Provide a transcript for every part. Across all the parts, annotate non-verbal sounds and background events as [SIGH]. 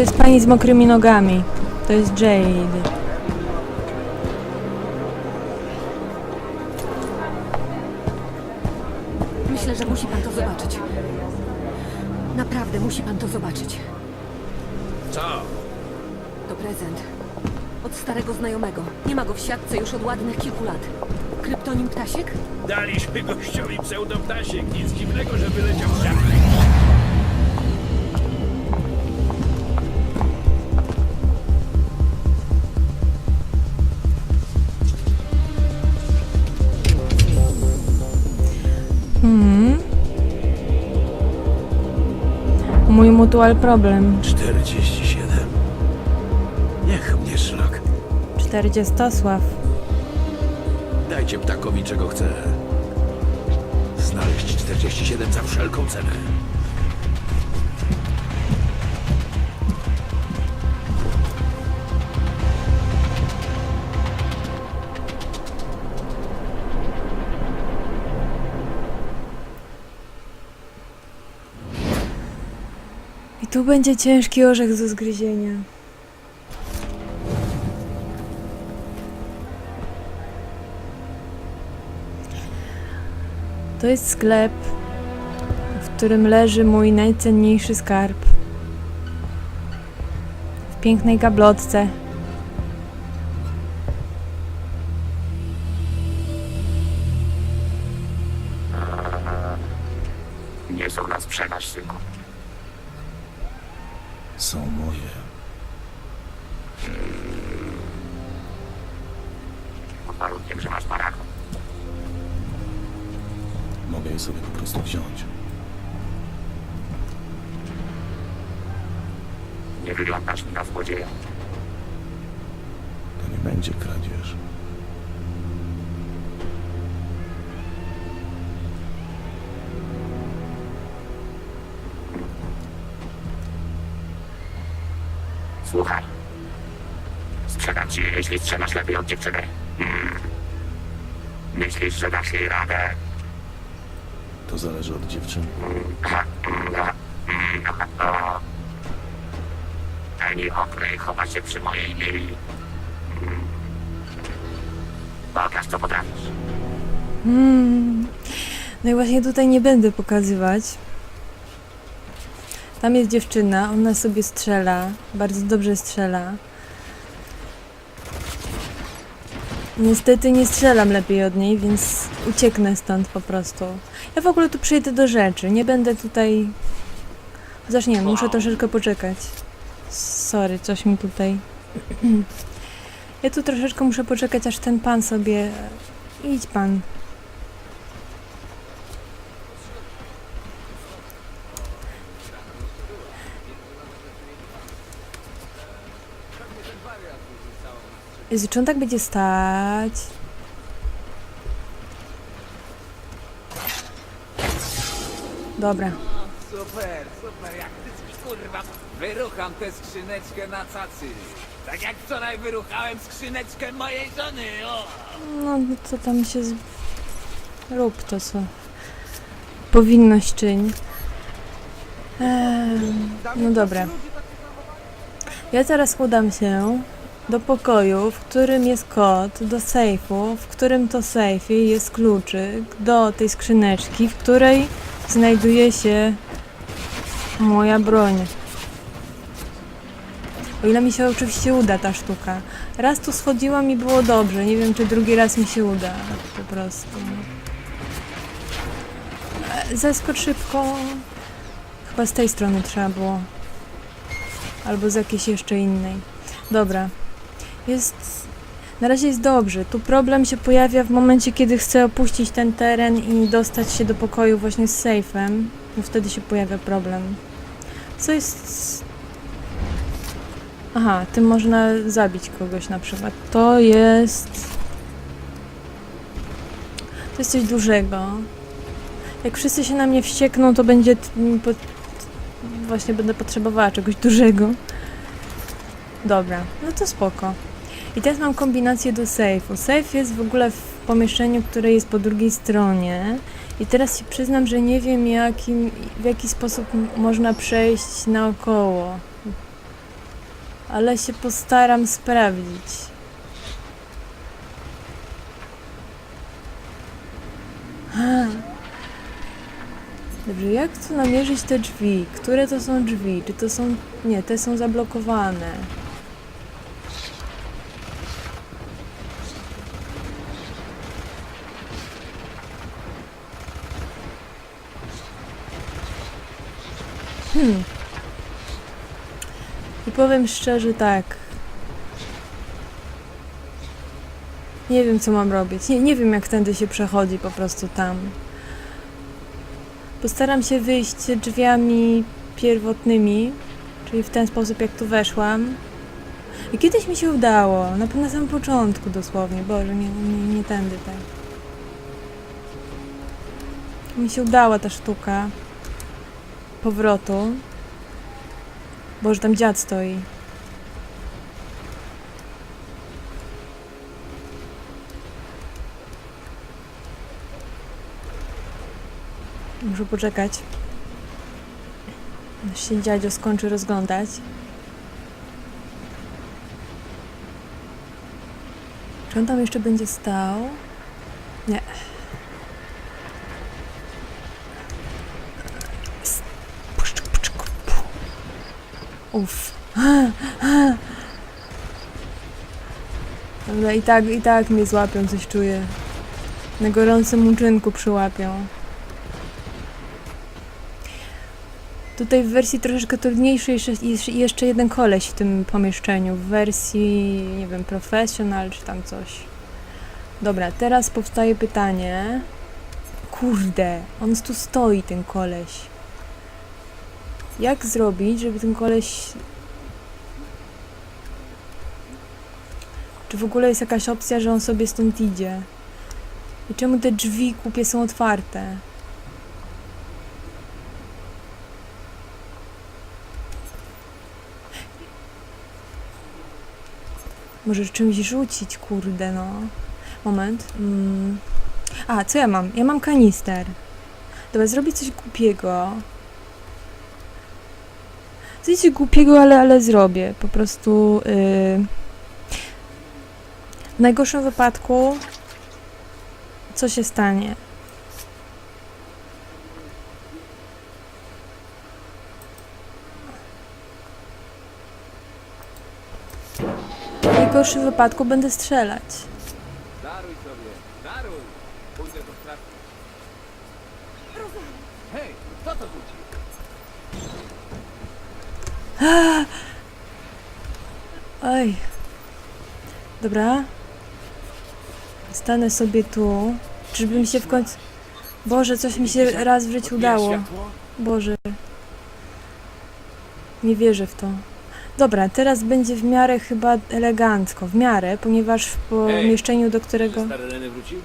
to jest pani z mokrymi nogami. To jest Jade. Myślę, że musi pan to zobaczyć. Naprawdę musi pan to zobaczyć. Co? To prezent. Od starego znajomego. Nie ma go w siatce już od ładnych kilku lat. Kryptonim Ptasiek? Daliśmy gościowi pseudoptasiek. Nic dziwnego, że wyleciał z siatki. Mutual problem. 47. Niech mnie szlak. 40 Sław. Dajcie ptakowi czego chce. Znaleźć 47 za wszelką cenę. Tu będzie ciężki orzech do zgryzienia. To jest sklep, w którym leży mój najcenniejszy skarb. W pięknej gablotce. Nie wyglądasz na złodzieja. To nie będzie kradzież. Słuchaj. Sprzedam ci, je, jeśli strzelasz lepiej od dziewczyny. Mm. Myślisz, że dasz jej radę? To zależy od dziewczyny. Penny się przy mojej mili. Mm. Pokaż, co potrafisz. Hmm. No i właśnie tutaj nie będę pokazywać. Tam jest dziewczyna, ona sobie strzela, bardzo dobrze strzela. Niestety nie strzelam lepiej od niej, więc ucieknę stąd po prostu. Ja w ogóle tu przejdę do rzeczy, nie będę tutaj... Chociaż nie, muszę troszeczkę poczekać. Sorry, coś mi tutaj... Ja tu troszeczkę muszę poczekać, aż ten pan sobie... Idź pan. Jezu, czy on tak będzie stać? Dobra. Super, super, jak ty kurwa wyrucham tę skrzyneczkę na cacy. Tak jak wczoraj wyruchałem skrzyneczkę mojej żony, o! No, co tam się... Z... Rób to, co... Powinność czyń. Em, no dobra. Ja teraz udam się do pokoju, w którym jest kod do sejfu, w którym to sejfie jest kluczyk do tej skrzyneczki, w której znajduje się moja broń. O ile mi się oczywiście uda ta sztuka. Raz tu schodziłam i było dobrze. Nie wiem, czy drugi raz mi się uda. Po prostu. E, Zeskocz szybko. Chyba z tej strony trzeba było. Albo z jakiejś jeszcze innej. Dobra. Jest... Na razie jest dobrze. Tu problem się pojawia w momencie, kiedy chcę opuścić ten teren i dostać się do pokoju właśnie z sejfem. No wtedy się pojawia problem. Co jest... Aha, tym można zabić kogoś na przykład. To jest... To jest coś dużego. Jak wszyscy się na mnie wściekną, to będzie... Po... Właśnie będę potrzebowała czegoś dużego. Dobra, no to spoko. I teraz mam kombinację do sejfu. Sejf jest w ogóle w pomieszczeniu, które jest po drugiej stronie. I teraz się przyznam, że nie wiem jakim, w jaki sposób można przejść naokoło. Ale się postaram sprawdzić. Ha. Dobrze, jak tu namierzyć te drzwi? Które to są drzwi? Czy to są... Nie, te są zablokowane. Hmm. I powiem szczerze tak. Nie wiem, co mam robić. Nie, nie wiem, jak tędy się przechodzi po prostu tam. Postaram się wyjść drzwiami pierwotnymi, czyli w ten sposób, jak tu weszłam. I kiedyś mi się udało, na, na samym początku dosłownie. Boże, nie, nie, nie tędy tak. Mi się udała ta sztuka powrotu. Boże, tam dziad stoi. Muszę poczekać. Aż się dziadzio skończy rozglądać. Czy on tam jeszcze będzie stał? Uff. Dobra, i tak, i tak mnie złapią, coś czuję. Na gorącym uczynku przyłapią. Tutaj w wersji troszeczkę trudniejszej jeszcze, jeszcze jeden koleś w tym pomieszczeniu. W wersji, nie wiem, professional czy tam coś. Dobra, teraz powstaje pytanie. Kurde, on tu stoi, ten koleś. Jak zrobić, żeby ten koleś... Czy w ogóle jest jakaś opcja, że on sobie stąd idzie? I czemu te drzwi kupie są otwarte? Może czymś rzucić, kurde, no. Moment. Mm. A, co ja mam? Ja mam kanister. Dobra, zrobić coś głupiego. Coś głupiego, ale, ale zrobię. Po prostu... Yy... W najgorszym wypadku... Co się stanie? W najgorszym wypadku będę strzelać. Daruj sobie, daruj. Pójdę to sprawdzić. Hej, kto to rzucił? [GASPS] Oj. Dobra. Stanę sobie tu. Czyżby mi się w końcu... Boże, coś mi się raz w życiu udało. Boże. Nie wierzę w to. Dobra, teraz będzie w miarę chyba elegancko. W miarę, ponieważ w pomieszczeniu, do którego... Stary Leny wrócił?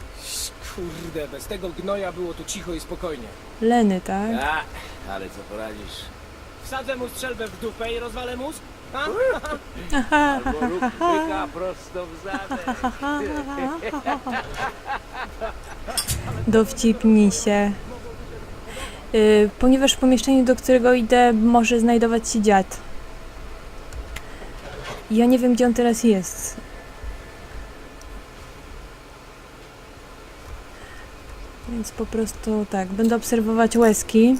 Kurde, bez tego gnoja było tu cicho i spokojnie. Leny, tak? A, ale co poradzisz? Wsadzę mu strzelbę w dupę i rozwalę mózg? A? Albo rób byka prosto w zadek. Dowcipnij się. Y, ponieważ w pomieszczeniu, do którego idę, może znajdować się dziad. Ja nie wiem, gdzie on teraz jest. Więc po prostu tak, będę obserwować łezki.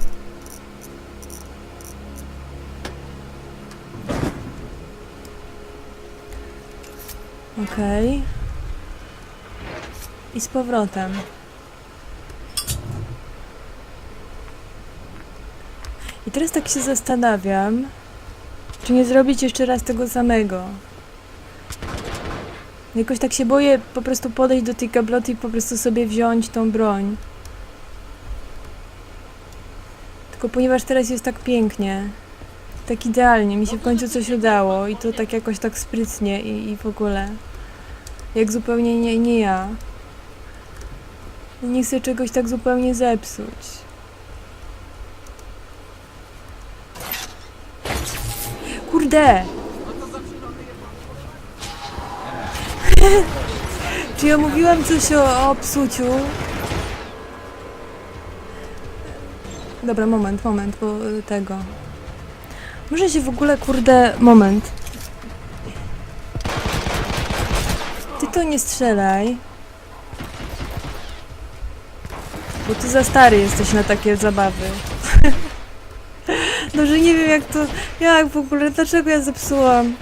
Okej. I z powrotem. I teraz tak się zastanawiam, czy nie zrobić jeszcze raz tego samego. Jakoś tak się boję po prostu podejść do tej gabloty i po prostu sobie wziąć tą broń. Tylko ponieważ teraz jest tak pięknie, tak idealnie, mi się w końcu coś udało i to tak jakoś tak sprytnie i, i w ogóle. Jak zupełnie nie, nie ja. Nie chcę czegoś tak zupełnie zepsuć. Kurde! [LAUGHS] Czy ja mówiłam coś o, o psuciu? Dobra, moment, moment, bo y, tego. Może się w ogóle, kurde, moment. Ty to nie strzelaj. Bo ty za stary jesteś na takie zabawy. [LAUGHS] Dobrze, nie wiem jak to... Jak w ogóle, dlaczego ja zepsułam?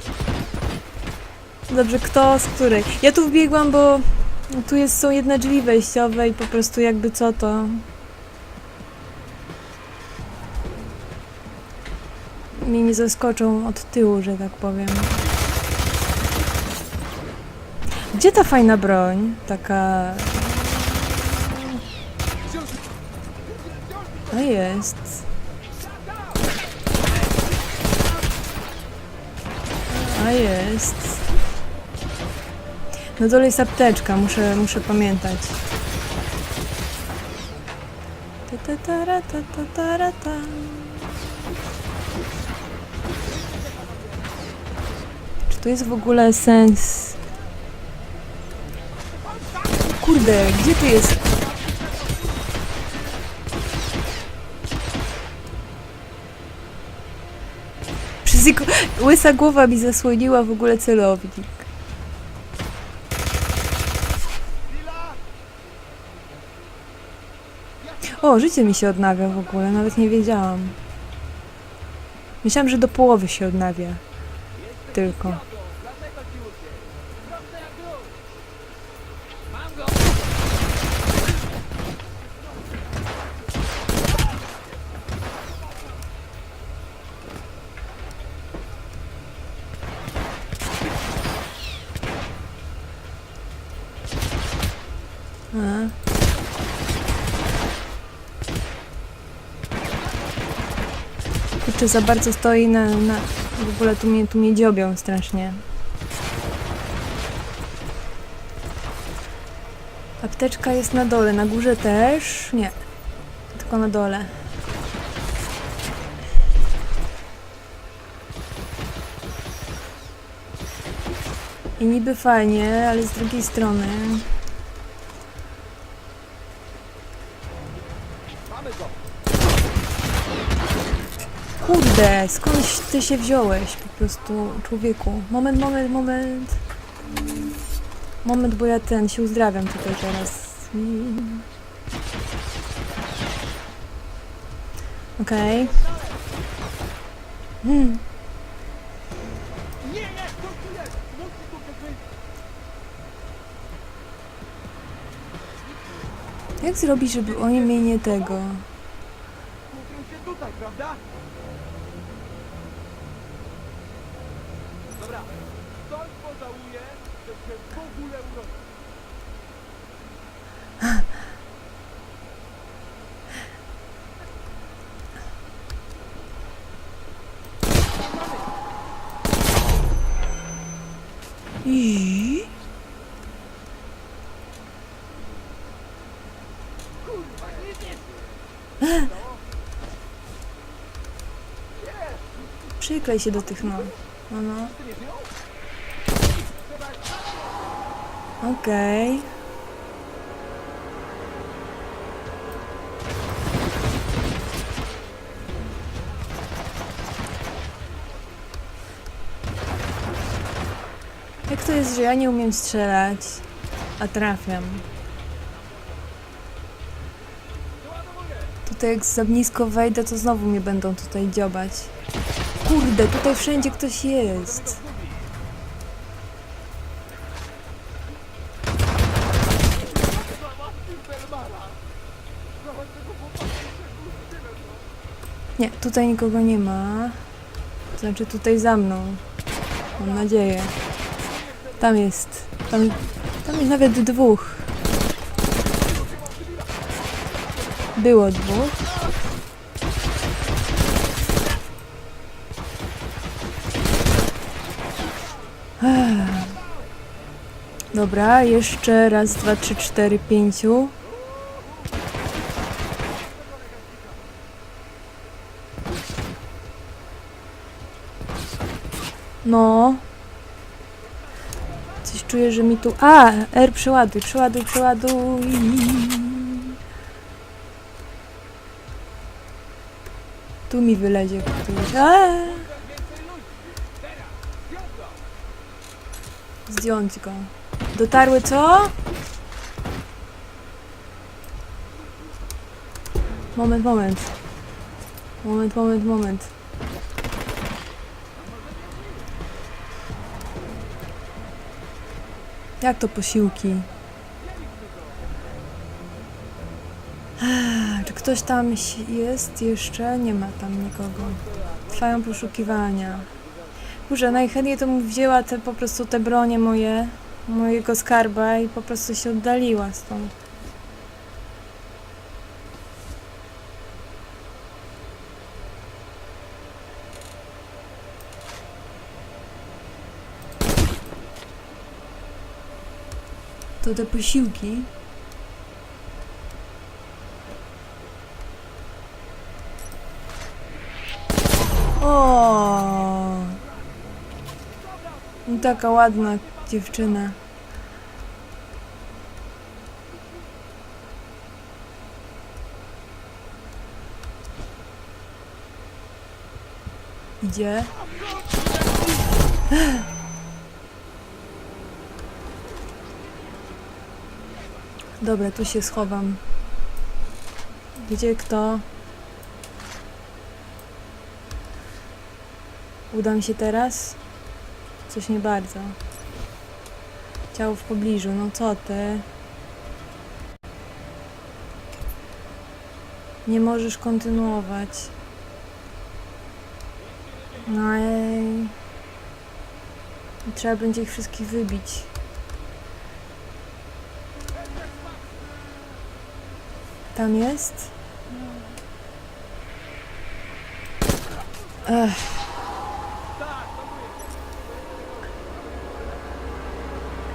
Dobrze, kto z której? Ja tu wbiegłam, bo tu jest, są jedne drzwi wejściowe i po prostu jakby co to... Mnie nie zaskoczą od tyłu, że tak powiem. Gdzie ta fajna broń? Taka... A jest. A jest. Na dole jest apteczka, muszę, muszę pamiętać. Ta ta ta ta ta ta ta. Tu jest w ogóle sens? Kurde, gdzie tu jest? Przez jego... Łysa głowa mi zasłoniła w ogóle celownik. O, życie mi się odnawia w ogóle, nawet nie wiedziałam. Myślałam, że do połowy się odnawia. Tylko. A. Za bardzo stoi na, na... W ogóle tu mnie, tu mnie dziobią strasznie. Apteczka jest na dole, na górze też? Nie. Tylko na dole. I niby fajnie, ale z drugiej strony... Kurde, skądś ty się wziąłeś po prostu, człowieku. Moment, moment, moment. Moment, bo ja ten się uzdrawiam tutaj teraz. Okej. Hmm. Jak zrobić, żeby oni mnie nie tego... I? Przyklej się do tych no. No, no. Okej. Jak to jest, że ja nie umiem strzelać, a trafiam? Tutaj jak za blisko wejdę, to znowu mnie będą tutaj dziobać. Kurde, tutaj wszędzie ktoś jest. Nie, tutaj nikogo nie ma. Znaczy tutaj za mną. Mam nadzieję. Tam jest. Tam, tam jest nawet dwóch. Było dwóch. Dobra, jeszcze raz, dwa, trzy, cztery, pięciu. No. Coś czuję, że mi tu... A! R przeładuj, przeładuj, przeładuj. Tu mi wylezie któryś. A! Zdjąć go. Dotarły co? Moment, moment. Moment, moment, moment. Jak to posiłki? Czy ktoś tam jest jeszcze? Nie ma tam nikogo. Trwają poszukiwania. Kurze, najchętniej to bym wzięła te, po prostu te bronie moje, mojego skarba i po prostu się oddaliła stąd. To te posiłki. O! Taka ładna dziewczyna. Idzie. Dobra, tu się schowam. Gdzie kto? Uda mi się teraz? Coś nie bardzo. Ciało w pobliżu, no co ty? Nie możesz kontynuować. No ej. Trzeba będzie ich wszystkich wybić. Tam jest? Ech.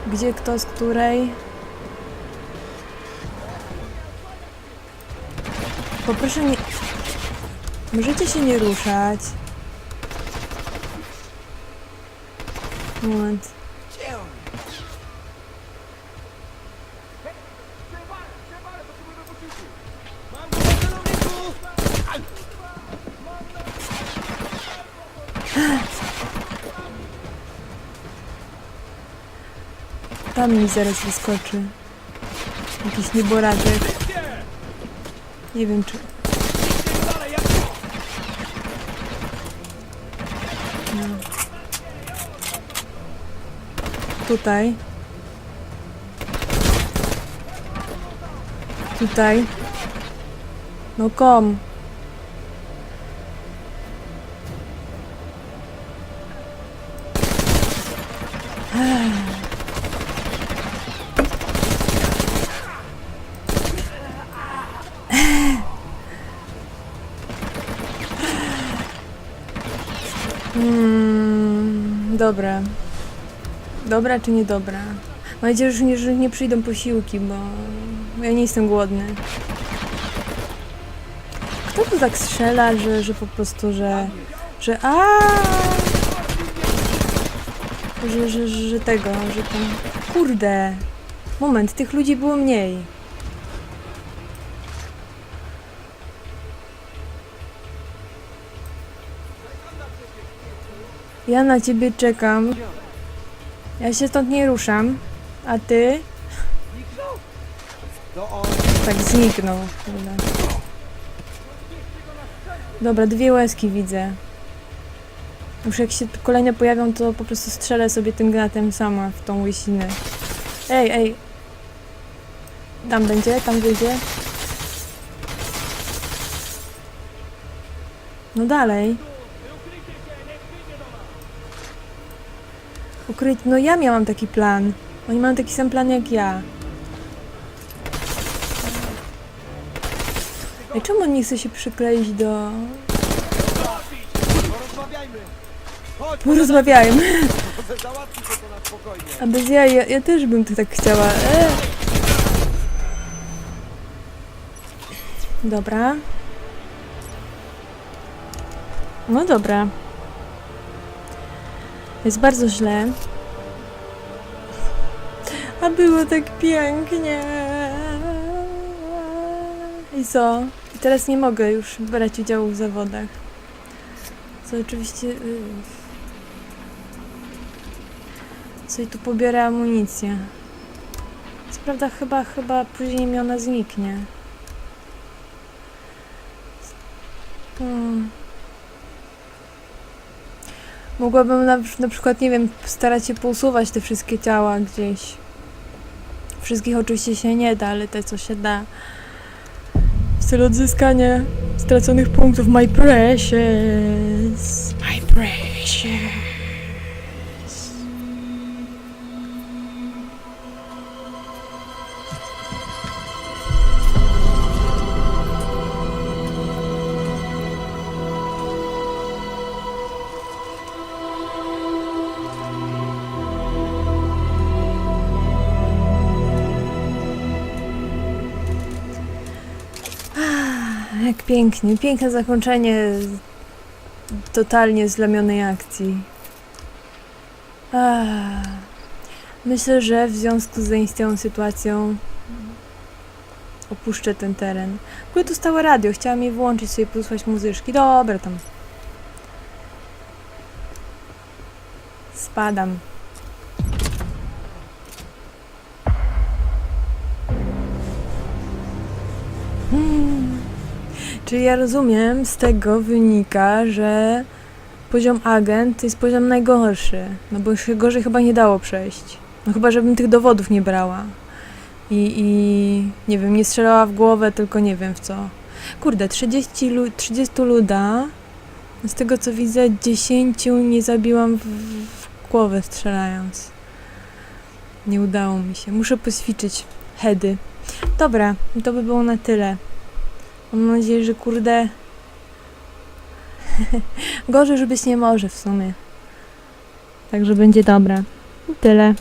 Gdzie kto z której? Poproszę nie... Możecie się nie ruszać. Moment. Tam mi zaraz wyskoczy. Jakiś nieboraczek. Nie wiem czy... No. Tutaj. Tutaj. No kom. Mm, dobra. Dobra czy niedobra? Mam nadzieję, że nie, że nie przyjdą posiłki, bo ja nie jestem głodny. Kto tu tak strzela, że, że po prostu, że... Że a że, że, że tego, że tam... Kurde! Moment, tych ludzi było mniej. Ja na ciebie czekam. Ja się stąd nie ruszam. A ty? Tak zniknął. Dobra, dwie łezki widzę. Już jak się kolejne pojawią, to po prostu strzelę sobie tym gratem sama w tą łysinę. Ej, ej. Tam będzie, tam wyjdzie. No dalej. Ukryć. No ja miałam taki plan. Oni mają taki sam plan jak ja. Ej, czemu on nie chce się przykleić do... Porozmawiajmy. A bez ja, ja, ja też bym to tak chciała. E. Dobra. No dobra. Jest bardzo źle. A było tak pięknie. I co? I teraz nie mogę już brać udziału w zawodach. Co oczywiście... y, Co i tu pobiorę amunicję. prawda chyba, chyba później mi ona zniknie. Hmm. Mogłabym na, na przykład, nie wiem, starać się pousuwać te wszystkie ciała gdzieś. Wszystkich oczywiście się nie da, ale te co się da. W celu odzyskania straconych punktów. My precious. My precious. Jak pięknie, piękne zakończenie totalnie zlamionej akcji. Myślę, że w związku z zaistniałą sytuacją opuszczę ten teren. W ogóle tu stało radio, chciałam je włączyć, sobie posłuchać muzyczki. Dobra, tam. Spadam. Hmm. Czyli ja rozumiem, z tego wynika, że poziom agent jest poziom najgorszy. No bo się gorzej chyba nie dało przejść. No chyba, żebym tych dowodów nie brała. I, i nie wiem, nie strzelała w głowę, tylko nie wiem w co. Kurde, 30, lu 30 luda. Z tego co widzę, 10 nie zabiłam w, w głowę strzelając. Nie udało mi się. Muszę poćwiczyć heady. Dobra, to by było na tyle. Mam nadzieję, że kurde. [LAUGHS] Gorzej, że być nie może w sumie. Także będzie dobra. I tyle.